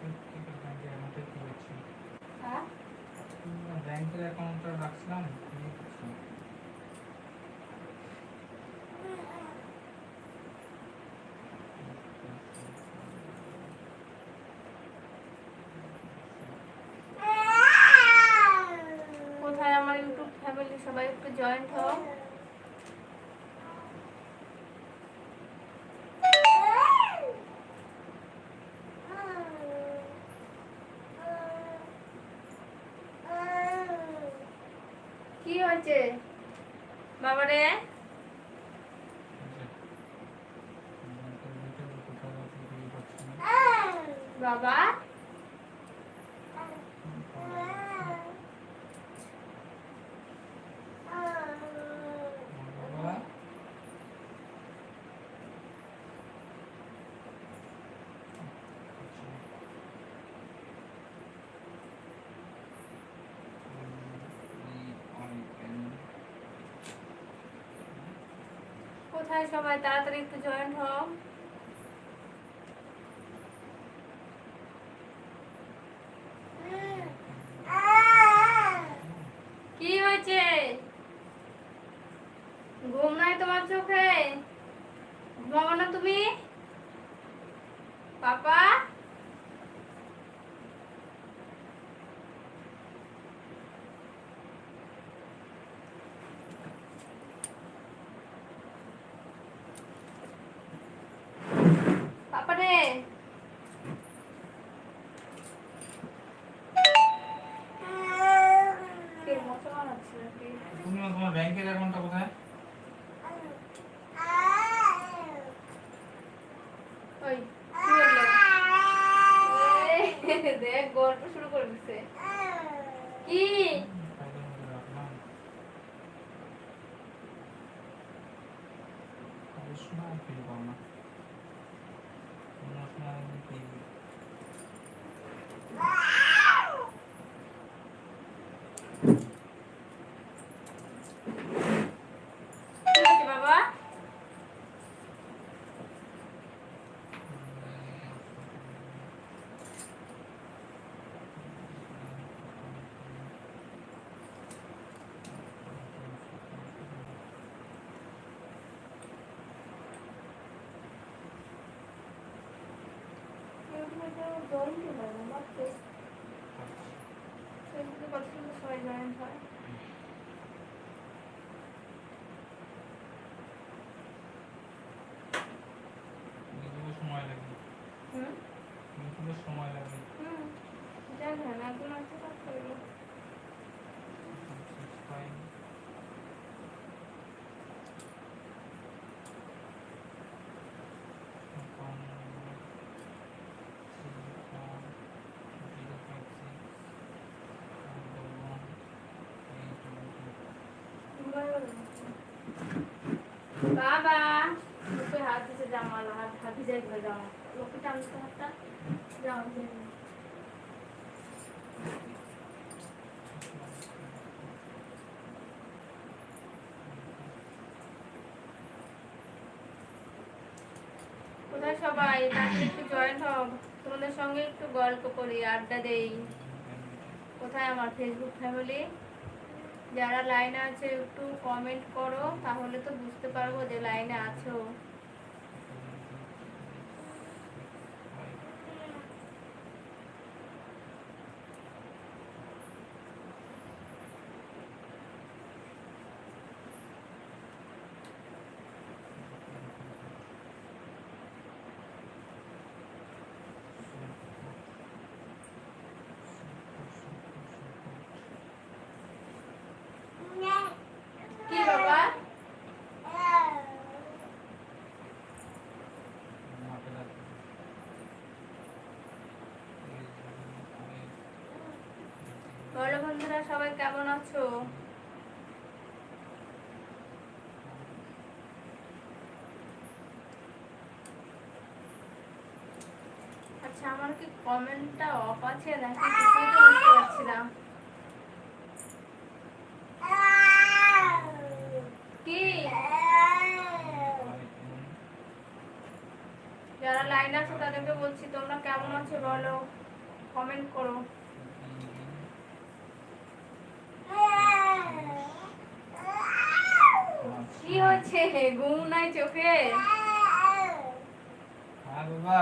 ব্যাংকের অ্যাকাউন্টে কি হচ্ছে হ্যাঁ ব্যাংকের অ্যাকাউন্টটা রাখছিলাম কি করছি? কোথায় আমার ইউটিউব ফ্যামিলি সবাই একটু জয়েন্ট হও কি হয়েছে? বাবা বাবা? কোথায় সবাই তাড়াতাড়ি একটু জয়েন্ট হও কি হয়েছে ঘুম নাই তোমার চোখে ঘুমাবো না তুমি পাপা তুমি তোমার ব্যাংকের অ্যাকাউন্টটা কোথায়? দেখ গল্প শুরু করে দিছে। কি? মধ্যে Amen. সবাই জয়েন্ট হয় জামা সবাই? একটু জয়েন্ট হও। তোমাদের সঙ্গে একটু গল্প করি, আড্ডা দেই। কোথায় আমার ফেসবুক ফ্যামিলি যারা লাইনে আছে, একটু কমেন্ট করো, তাহলে তো বুঝতে পারব যে লাইনে আছো। বাবা? বলো বন্ধুরা, সবাই কেমন আছো? আচ্ছা আমার কি কমেন্টটা অফ আছে নাকি? বুঝতে পারছিলাম বলো কমেন্ট করো। কি হচ্ছে? ঘুম নাই চোখে? হ্যাঁ বাবা।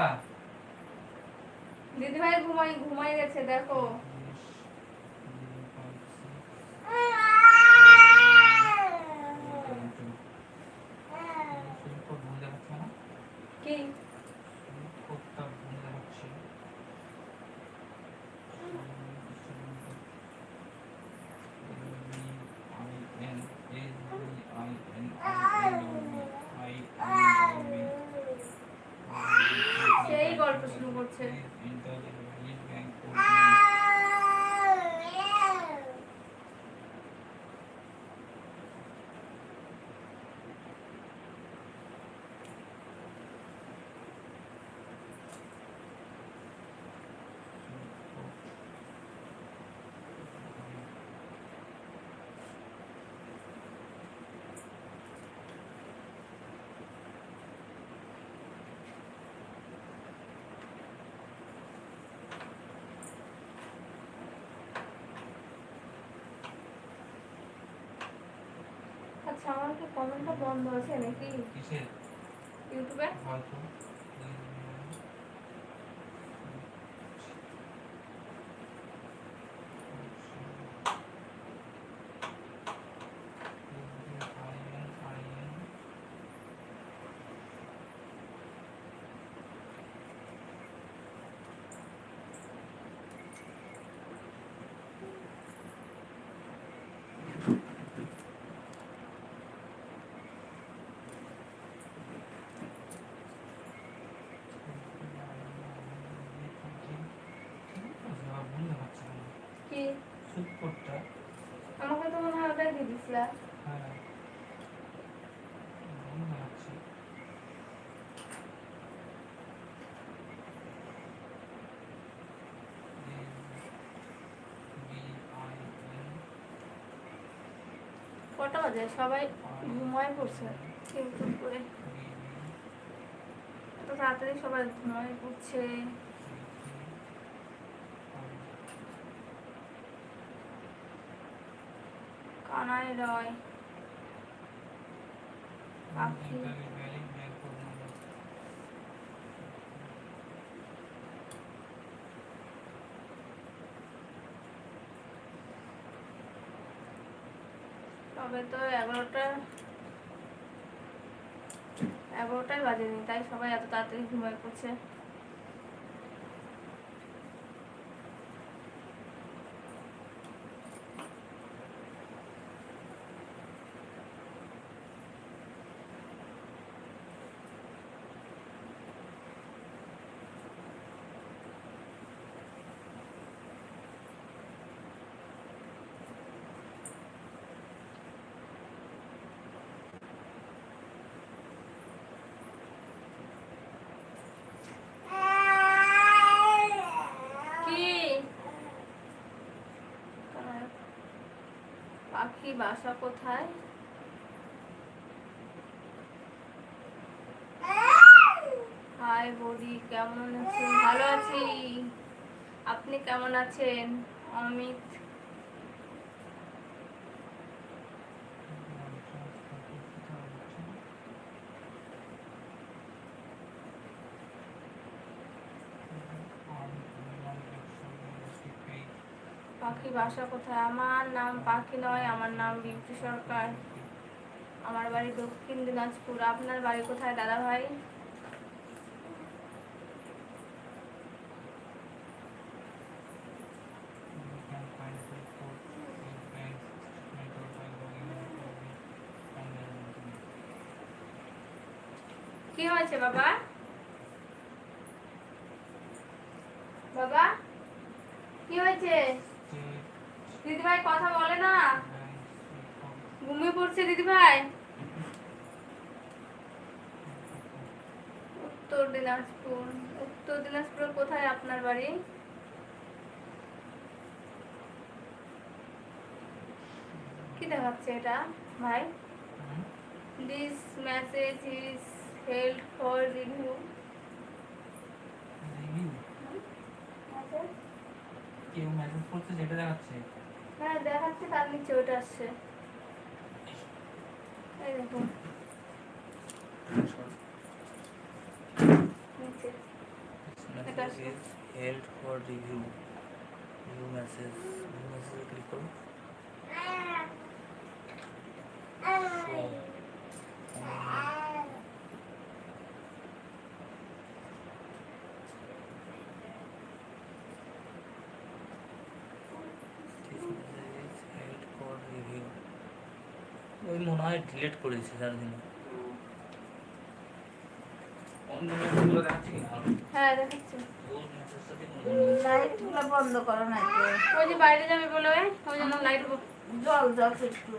দিদি ভাই ঘুমাই ঘুমাই গেছে দেখো কি সেই গল্প শুরু করছে আচ্ছা আমার কি কমেন্টটা বন্ধ আছে নাকি? ইউটিউবে সুপরটা আমাকে তো মনে হয় ওটাই দিয়ে দিছিলা হ্যাঁ হচ্ছে কটা বাজে? সবাই ঘুমায় পড়ছে। ইউটিউব করে। এত তাড়াতাড়ি সবাই ঘুমায় পড়ছে। রয়। পাখি। তবে তো এগারোটা এগারোটাই বাজেনি তাই সবাই এত তাড়াতাড়ি ঘুমায় পড়ছে কি পাখি বাসা কোথায়? হাই বৌদি কেমন আছেন? ভালো আছি। আপনি কেমন আছেন? অমিত বাসা কোথায়? আমার নাম পাখি নয়, আমার নাম বিউটি সরকার। আমার বাড়ি দক্ষিণ দিনাজপুর। আপনার বাড়ি কোথায়, দাদা ভাই? কি হয়েছে, বাবা কি হয়েছে দিদিভাই কথা বলে না ঘুমিয়ে পড়ছে দিদিভাই উত্তর দিনাজপুর উত্তর দিনাজপুর কোথায় বাড়ি কি দেখাচ্ছে এটা ভাই? This message is held for review Review? কেউ মেসেজ করছে যেটা দেখাচ্ছে? হ্যাঁ দেখাচ্ছে তার নিচে ওটা আসছে। এই দেখুন। নিচে। Message is held for review view message view message click করো Show. This message is held for review. ওই মনে হয় ডিলিট করেছে তার জন্য অন্য মেসেজগুলো দেখাচ্ছে কি ভালো হ্যাঁ দেখাচ্ছে লাইটগুলো বন্ধ করো না ওই যে বাইরে যাবে বলে ওই জন্য লাইট জল জল একটু।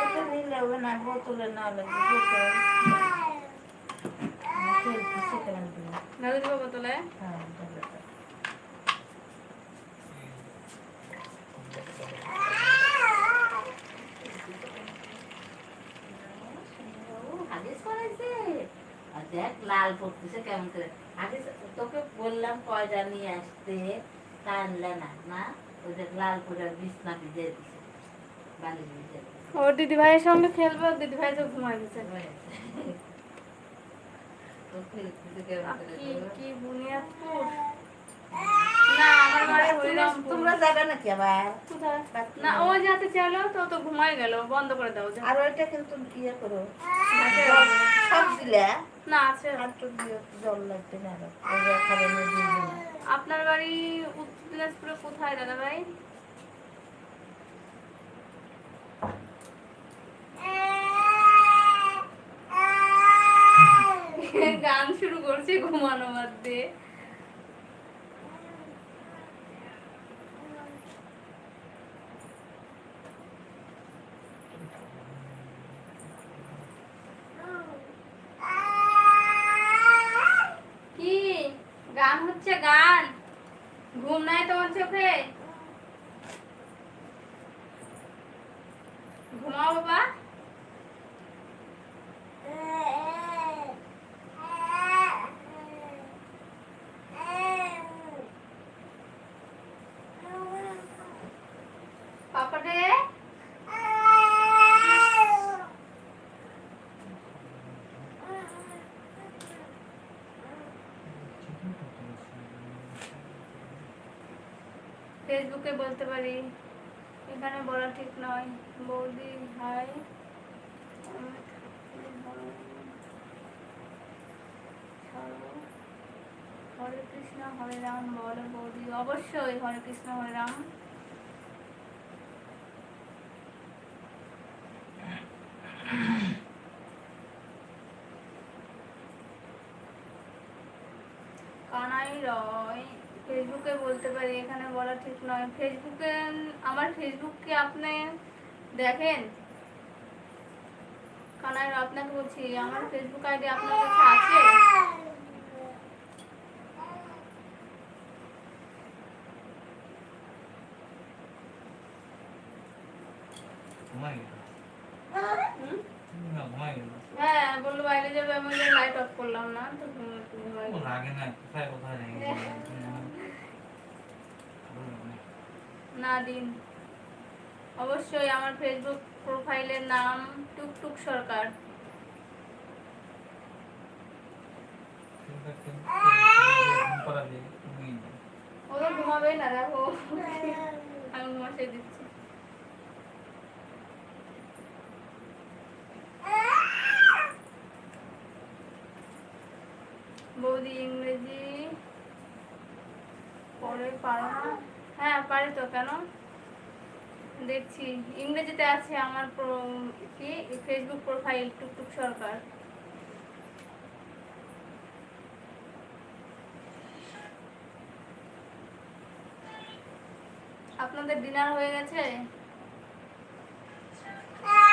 এটা নিলে হবে না বোতলে না হলে বোতল। বোতলে? হ্যাঁ ঢেলে দাও। ও, হাদিস করাইছে। আর দেখ লাল পড়তেছে কেমন করে। আগে তোকে বললাম পয়দা নিয়ে আসতে তা আনলে না। না ওই দেখ লাল করে বিছনা ভিজে দিছে বালিশ ভিজে ও ওর দিদি ভাইয়ের সঙ্গে খেলবে দিদি ভাই তো ঘুমাই গেছে। কি বুনিয়া কি বুনিয়াদপুর না। তোমরা যাবে নাকি আবার? কোথায়? না ও যাতে চাইলো তো তো ঘুমাই গেল বন্ধ করে দাও আর ওইটা কিন্তু ইয়ে করো। সব দিলে? না আছে। আর তো দিও জল লাগবে না আরও। ওই খাবার নিয়ে দিবি না আপনার বাড়ি উত্তর দিনাজপুরে কোথায় দাদা ভাই গান শুরু করছে ঘুমানো বাদ দিয়ে কি গান হচ্ছে গান ঘুম নাই তোমার চোখে ঘুমাও বাবা? ফেসবুকে বলতে পারি। এখানে বলা ঠিক নয়। বৌদি হাই হরে কৃষ্ণ, হরে রাম বলো বৌদি। অবশ্যই হরে কৃষ্ণ, হরে রাম। কানাই রয় ফেসবুকে বলতে পারি এখানে বলা ঠিক নয়। ফেসবুকে আমার ফেসবুক কি আপনি দেখেন? কানাই আপনাকে বলছি আমার ফেসবুক আইডি আপনার কাছে আছে? হ্যাঁ বলল বাইরে যাবে আমি লাইট অফ করলাম না তো লাগে না। কোথায় কোথায় লাগে ভালো লাগে না। না দিন। অবশ্যই আমার ফেসবুক প্রোফাইলের নাম টুকটুক সরকার। আমি ঘুমাসে দিচ্ছি। বৌদি ইংরেজি পারো না। হ্যাঁ পারি তো, কেন? দেখছি, ইংরেজিতে আছে আমার কি? ফেসবুক প্রোফাইল টুকটুক সরকার। আপনাদের ডিনার হয়ে গেছে ঠিক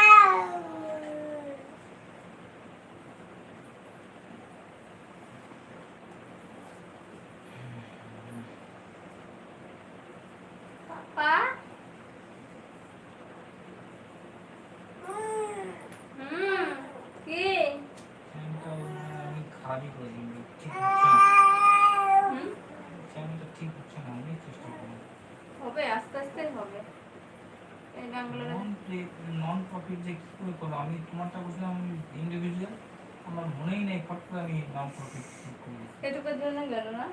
হচ্ছে না হুম চ্যানেলটা ঠিক হচ্ছে না আমি চেষ্টা করব হবে আস্তে আস্তে হবে। এই গানগুলো নন নন প্রফিট যে কী করে করব? আমি তোমারটা বলছিলাম আমি ইন্ডিভিজুয়াল আমার মনেই নেই ফট করে আমি নন প্রফিট করি এটুকুর জন্য গেল না।